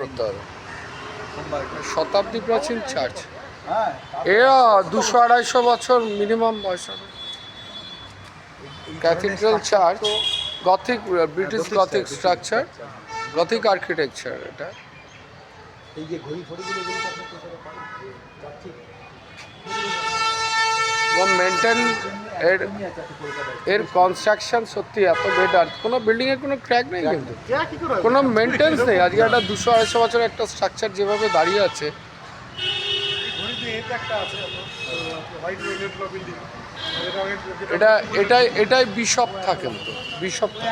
করতে হবে। শতাব্দী প্রাচীন চার্চ হ্যাঁ এরা দুশো আড়াইশো বছর মিনিমাম বয়স হবে। Cathedral church gothic British gothic structure gothic architecture এটা। এই যে ঘড়ি ফড়িগুলো মেনটেন এর। এর কনস্ট্রাকশন সত্যি এত বেটার কোনো বিল্ডিংয়ে কোনো ক্র্যাক নেই কিন্তু? কোনো মেনটেন্স নেই। আজকে একটা দুশো আড়াইশো বছর একটা স্ট্রাকচার যেভাবে দাঁড়িয়ে আছে। এটা এটাই এটাই বিশপ থাকেন তো বিশপ থাকে।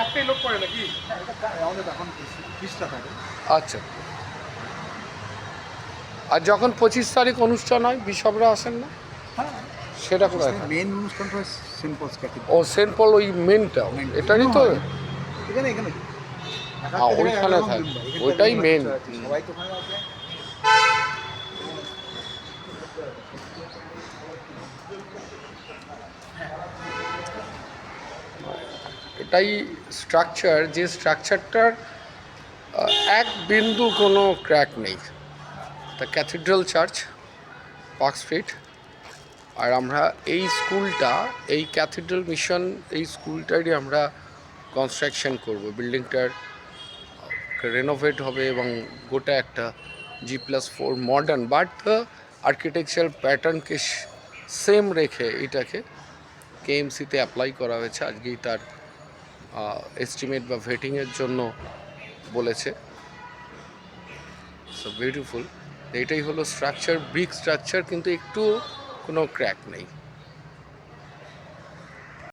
আচ্ছা। আর যখন পঁচিশ তারিখ অনুষ্ঠান হয় বিশপরা আসেন না? হ্যাঁ। সেটা কোথায়? মেন অনুষ্ঠানটা সেন্ট পলস ক্যাথিড্রাল ও সেন্ট পল ওই মেনটা এটারই তো এখানে এখানে হ্যাঁ, ওইখানে থাকে। ওইটাই আছে, সবাই তো ওখানে আছে। এটাই স্ট্রাকচার যে স্ট্রাকচারটার এক বিন্দু কোনো ক্র্যাক নেই। The cathedral church park street আর আমরা এই স্কুলটা, এই ক্যাথিড্রাল মিশন এই স্কুলটারই আমরা কনস্ট্রাকশন করব। বিল্ডিংটার রেনোভেট হবে এবং গোটা একটা G plus four modern but architecture প্যাটার্নকে same রেখে এটাকে কেএমসিতে অ্যাপ্লাই করা হয়েছে। আজকেই তার এস্টিমেট বা ভেটিংয়ের জন্য বলেছে। সো বিউটিফুল এটাই হলো স্ট্রাকচার ব্রিক স্ট্রাকচার কিন্তু একটু কোনো ক্র্যাক নেই।